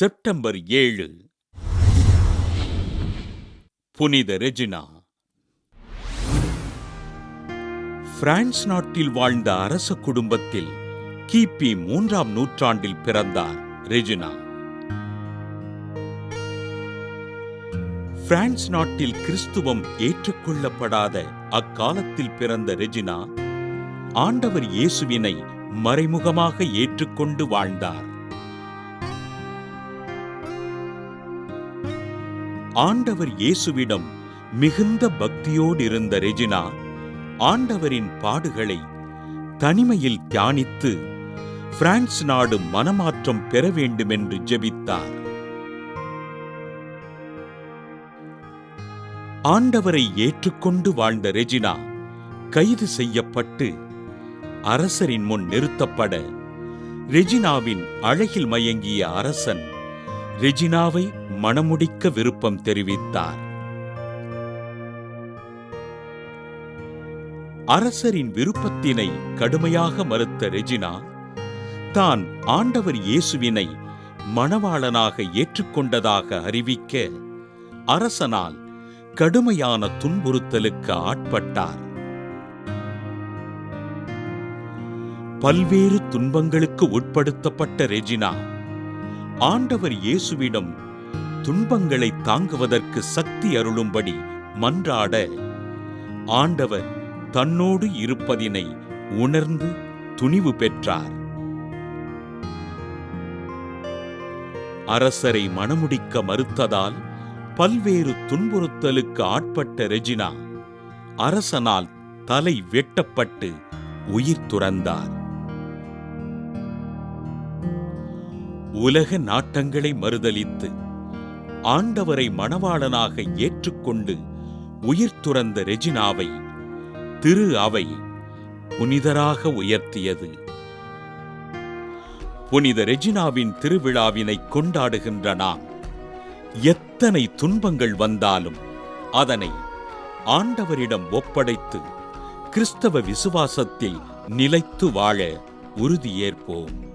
September ஏழு. புனித Regina. France நாட்டில் வாழ்ந்த அரச குடும்பத்தில் கிபி மூன்றாம் நூற்றாண்டில் பிறந்தார் ரெஜினா. பிரான்ஸ் நாட்டில் கிறிஸ்துவம் ஏற்றுக்கொள்ளப்படாத அக்காலத்தில் பிறந்த ரெஜினா ஆண்டவர் இயேசுவினை மறைமுகமாக ஏற்றுக்கொண்டு வாழ்ந்தார். ஆண்டவர் இயேசுவிடம் மிகுந்த பக்தியோடு இருந்த ரெஜினா ஆண்டவரின் பாடுகளை தனிமையில் தியானித்து பிரான்ஸ் நாடு மனமாற்றம் பெற வேண்டும் என்று ஜெபித்தார். ஆண்டவரை ஏற்றுக்கொண்டு வாழ்ந்த ரெஜினா கைது செய்யப்பட்டு அரசரின் முன் நிறுத்தப்பட ரெஜினாவின் அழகில் மயங்கிய அரசன் ரெஜினாவை மணமுடிக்க விருப்பம் தெரிவித்தார். அரசரின் விருப்பத்தினை கடுமையாக மறுத்த ரெஜினா தான் ஆண்டவர் இயேசுவினை மணவாளனாக ஏற்றுக்கொண்டதாக அறிவிக்க அரசனால் கடுமையான துன்புறுத்தலுக்கு ஆட்பட்டார். பல்வேறு துன்பங்களுக்கு உட்படுத்தப்பட்ட ரெஜினா ஆண்டவர் இயேசுவிடம் துன்பங்களை தாங்குவதற்கு சக்தி அருளும்படி மன்றாட ஆண்டவர் தன்னோடு இருப்பதினை உணர்ந்து துணிவு பெற்றார். அரசரை மணமுடிக்க மறுத்ததால் பல்வேறு துன்புறுத்தலுக்கு ஆட்பட்ட ரெஜினா அரசனால் தலை வெட்டப்பட்டு உயிர் துறந்தார். உலக நாட்டங்களை மறுதலித்து ஆண்டவரை மணவாளனாக ஏற்றுக்கொண்டு உயிர் துறந்த ரெஜினாவை திரு அவை புனிதராக உயர்த்தியது. புனித ரெஜினாவின் திருவிழாவினை கொண்டாடுகின்ற நாம் எத்தனை துன்பங்கள் வந்தாலும் அதனை ஆண்டவரிடம் ஒப்படைத்து கிறிஸ்தவ விசுவாசத்தில் நிலைத்து வாழ உறுதியேற்போம்.